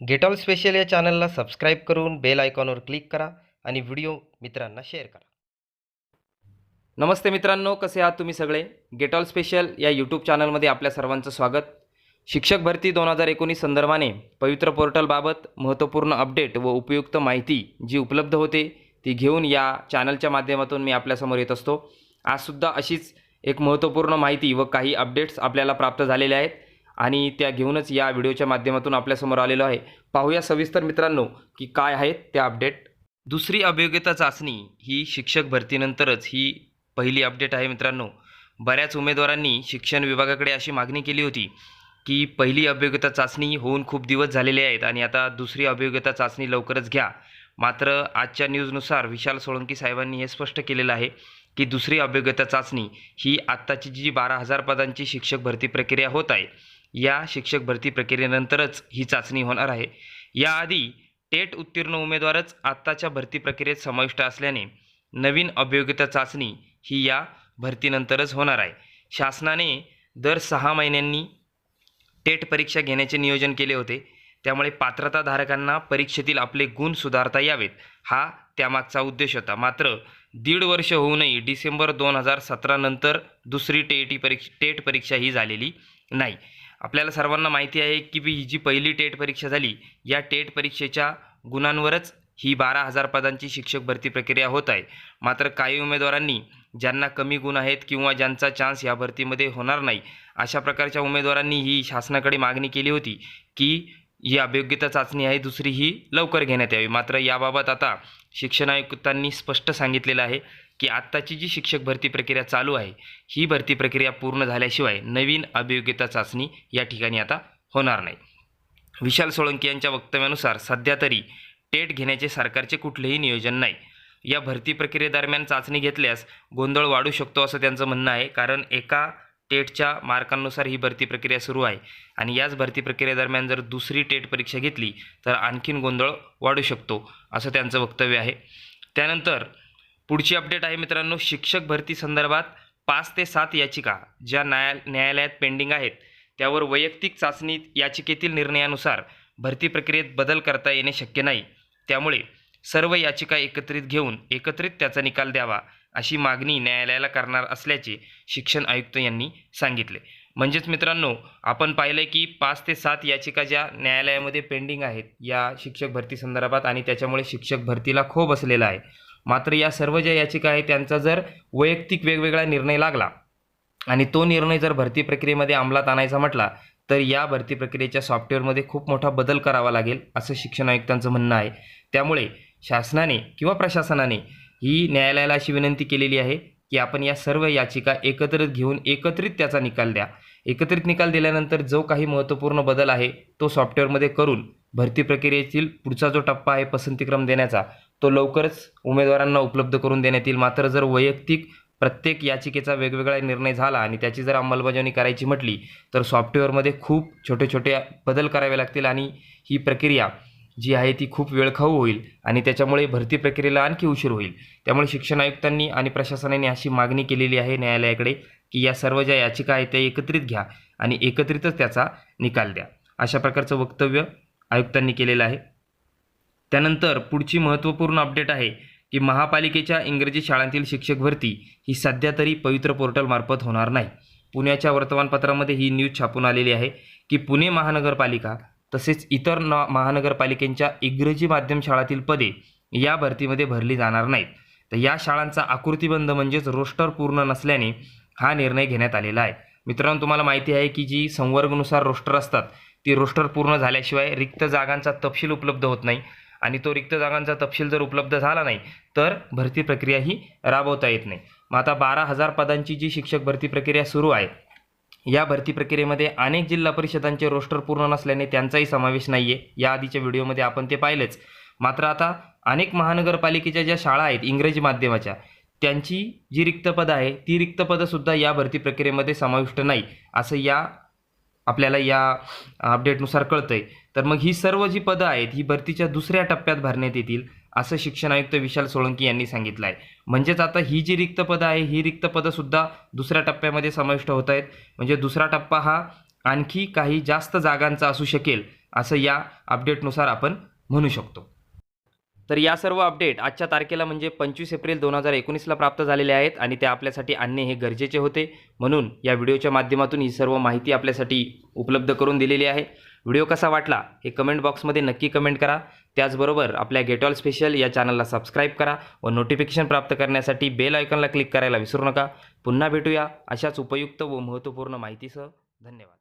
Gate all special या चॅनलला subscribe करून बेल आयकॉनवर क्लिक करा आणि व्हिडिओ मित्रांना शेअर करा. नमस्ते मित्रांनो कसे आहात तुम्ही सगळे? गेट ऑल स्पेशल या यूट्यूब चॅनलमध्ये आपल्या सर्वांचं स्वागत. शिक्षक भरती दोन हजार एकोणीस संदर्भाने पवित्र पोर्टलबाबत महत्त्वपूर्ण अपडेट व उपयुक्त माहिती जी उपलब्ध होते ती घेऊन या चॅनलच्या माध्यमातून मी आपल्यासमोर येत असतो. आजसुद्धा अशीच एक महत्त्वपूर्ण माहिती व काही अपडेट्स आपल्याला प्राप्त झालेले आहेत. आणि त्या घेऊनच या व्हिडिओच्या माध्यमातून आपल्यासमोर आलेलो आहे. पाहूया सविस्तर मित्रांनो की काय आहेत त्या अपडेट दुसरी अभियोग्यता चाचणी ही शिक्षक भरतीनंतरच ही पहिली अपडेट आहे मित्रांनो. बऱ्याच उमेदवारांनी शिक्षण विभागाकडे अशी मागणी केली होती की पहिली अभियोग्यता चाचणी होऊन खूप दिवस झालेले आहेत आणि आता दुसरी अभियोग्यता चाचणी लवकरच घ्या. मात्र आजच्या न्यूजनुसार विशाल सोळंकी साहेबांनी हे स्पष्ट केलेलं आहे की दुसरी अभियोग्यता चाचणी ही आत्ताची जी बारा हजार पदांची शिक्षक भरती प्रक्रिया होत आहे या शिक्षक भरती प्रक्रियेनंतरच ही चाचणी होणार आहे. याआधी टेट उत्तीर्ण उमेदवारच आत्ताच्या भरती प्रक्रियेत समाविष्ट असल्याने नवीन अभियोग्यता चाचणी ही या भरतीनंतरच होणार आहे. शासनाने दर सहा महिन्यांनी टेट परीक्षा घेण्याचे नियोजन केले होते. त्यामुळे पात्रताधारकांना परीक्षेतील आपले गुण सुधारता यावेत हा त्यामागचा उद्देश होता. मात्र दीड वर्ष होऊनही डिसेंबर दोन हजार सतरानंतर दुसरी टेटी परीक्षा टेट परीक्षा ही झालेली नाही. आपल्याला सर्वांना माहिती आहे की ही जी पहिली टेट परीक्षा झाली या टेट परीक्षेच्या गुणांवरच ही बारा हजार पदांची शिक्षक भरती प्रक्रिया होत आहे. मात्र काही उमेदवारांनी ज्यांना कमी गुण आहेत किंवा ज्यांचा चान्स या भरतीमध्ये होणार नाही अशा प्रकारच्या उमेदवारांनी ही शासनाकडे मागणी केली होती की ही अभियोग्यता चाचणी आहे दुसरी ही लवकर घेण्यात यावी. मात्र याबाबत आता शिक्षण आयुक्तांनी स्पष्ट सांगितलेलं आहे. की आत्ताची जी शिक्षक भरती प्रक्रिया चालू आहे ही भरती प्रक्रिया पूर्ण झाल्याशिवाय नवीन अभियोग्यता चाचणी या ठिकाणी आता होणार नाही. विशाल सोळंकी यांच्या वक्तव्यानुसार सध्या तरी टेट घेण्याचे सरकारचे कुठलेही नियोजन नाही. या भरती प्रक्रियेदरम्यान चाचणी घेतल्यास गोंधळ वाढू शकतो असं त्यांचं म्हणणं आहे. कारण एका टेटच्या मार्कांनुसार ही भरती प्रक्रिया सुरू आहे आणि याच भरती प्रक्रियेदरम्यान जर दुसरी टेट परीक्षा घेतली तर आणखीन गोंधळ वाढू शकतो असं त्यांचं वक्तव्य आहे. त्यानंतर पुढची अपडेट आहे मित्रांनो शिक्षक भरती संदर्भात पाच ते सात याचिका ज्या न्याया न्यायालयात पेंडिंग आहेत. त्यावर वैयक्तिक चाचणी याचिकेतील निर्णयानुसार भरती प्रक्रियेत बदल करता येणे शक्य नाही. त्यामुळे सर्व याचिका एकत्रित घेऊन एकत्रित त्याचा निकाल द्यावा अशी मागणी न्यायालयाला करणार असल्याचे शिक्षण आयुक्त यांनी सांगितले. म्हणजेच मित्रांनो आपण पाहिलं की पाच ते सात याचिका ज्या न्यायालयामध्ये पेंडिंग आहेत या शिक्षक भरती संदर्भात आणि त्याच्यामुळे शिक्षक भरतीला खो बसलेला आहे. मात्र या सर्व ज्या याचिका आहेत त्यांचा जर वैयक्तिक वेगवेगळा निर्णय लागला आणि तो निर्णय जर भरती प्रक्रियेमध्ये अंमलात आणायचा म्हटला तर या भरती प्रक्रियेच्या सॉफ्टवेअरमध्ये खूप मोठा बदल करावा लागेल असं शिक्षण आयुक्तांचं म्हणणं आहे. त्यामुळे शासनाने किंवा प्रशासनाने ही न्यायालयाला अशी विनंती केलेली आहे की आपण या सर्व याचिका एकत्रित घेऊन एकत्रित त्याचा निकाल द्या. एकत्रित निकाल दिल्यानंतर जो काही महत्त्वपूर्ण बदल आहे तो सॉफ्टवेअरमध्ये करून भरती प्रक्रियेतील पुढचा जो टप्पा आहे पसंतीक्रम देण्याचा तो लवकरच उमेदवारांना उपलब्ध करून देण्यात येईल. मात्र जर वैयक्तिक प्रत्येक याचिकेचा वेगवेगळा निर्णय झाला आणि त्याची जर अंमलबजावणी करायची म्हटली तर सॉफ्टवेअरमध्ये खूप छोटे छोटे बदल करावे लागतील आणि ही प्रक्रिया जी आहे ती खूप वेळखाऊ होईल आणि त्याच्यामुळे भरती प्रक्रियेला आणखी उशीर होईल. त्यामुळे शिक्षण आयुक्तांनी आणि प्रशासनाने अशी मागणी केलेली आहे न्यायालयाकडे की या सर्व ज्या याचिका आहेत त्या एकत्रित घ्या आणि एकत्रितच त्याचा निकाल द्या. अशा प्रकारचं वक्तव्य आयुक्तांनी केलेलं आहे. त्यानंतर पुढची महत्त्वपूर्ण अपडेट आहे की महापालिकेच्या इंग्रजी शाळांतील शिक्षक भरती ही सध्या तरी पवित्र पोर्टलमार्फत होणार नाही. पुण्याच्या वर्तमानपत्रामध्ये ही न्यूज छापून आलेली आहे की पुणे महानगरपालिका तसेच इतर न महानगरपालिकेच्या इंग्रजी माध्यम शाळातील पदे या भरतीमध्ये भरली जाणार नाहीत. तर या शाळांचा आकृतीबंध म्हणजेच रोस्टर पूर्ण नसल्याने हा निर्णय घेण्यात आलेला आहे. मित्रांनो तुम्हाला माहिती आहे की जी संवर्गनुसार रोस्टर असतात ती रोस्टर पूर्ण झाल्याशिवाय रिक्त जागांचा तपशील उपलब्ध होत नाही. आणि तो रिक्त जागांचा तपशील जर उपलब्ध झाला नाही तर भरती प्रक्रिया ही राबवता येत नाही. मग आता बारा हजार पदांची जी शिक्षक भरती प्रक्रिया सुरू आहे या भरती प्रक्रियेमध्ये अनेक जिल्हा परिषदांचे रोस्टर पूर्ण नसल्याने त्यांचाही समावेश नाही आहे या आधीच्या व्हिडिओमध्ये आपण ते पाहिलेच. मात्र आता अनेक महानगरपालिकेच्या ज्या शाळा आहेत इंग्रजी माध्यमाच्या त्यांची जी रिक्त पदं आहे ती रिक्त पदंसुद्धा या भरती प्रक्रियेमध्ये समाविष्ट नाही. असं या आपल्याला या अपडेटनुसार कळतं आहे तर मग ही सर्व जी पदं आहेत ही भरतीच्या दुसऱ्या टप्प्यात भरण्यात येतील असं शिक्षण आयुक्त विशाल सोळंकी यांनी सांगितलं आहे म्हणजेच आता ही जी रिक्त पदं आहे ही रिक्त पदंसुद्धा दुसऱ्या टप्प्यामध्ये समाविष्ट होत आहेत. म्हणजे दुसरा टप्पा हा आणखी काही जास्त जागांचा असू शकेल असं या अपडेटनुसार आपण म्हणू शकतो. तर या सर्व अपडेट आजच्या तारखेला म्हणजे पंचवीस एप्रिल दोन हजार एकोणीसला प्राप्त झालेले आहेत आणि ते आपल्यासाठी आणणे हे गरजेचे होते. म्हणून या व्हिडिओच्या माध्यमातून ही सर्व माहिती आपल्यासाठी उपलब्ध करून दिलेली आहे. व्हिडिओ कसा वाटला हे कमेंट बॉक्समध्ये नक्की कमेंट करा. त्याचबरोबर आपल्या गेटॉल स्पेशल या चॅनलला सबस्क्राईब करा व नोटिफिकेशन प्राप्त करण्यासाठी बेल आयकॉनला क्लिक करायला विसरू नका. पुन्हा भेटूया अशाच उपयुक्त व महत्त्वपूर्ण माहितीसह. धन्यवाद.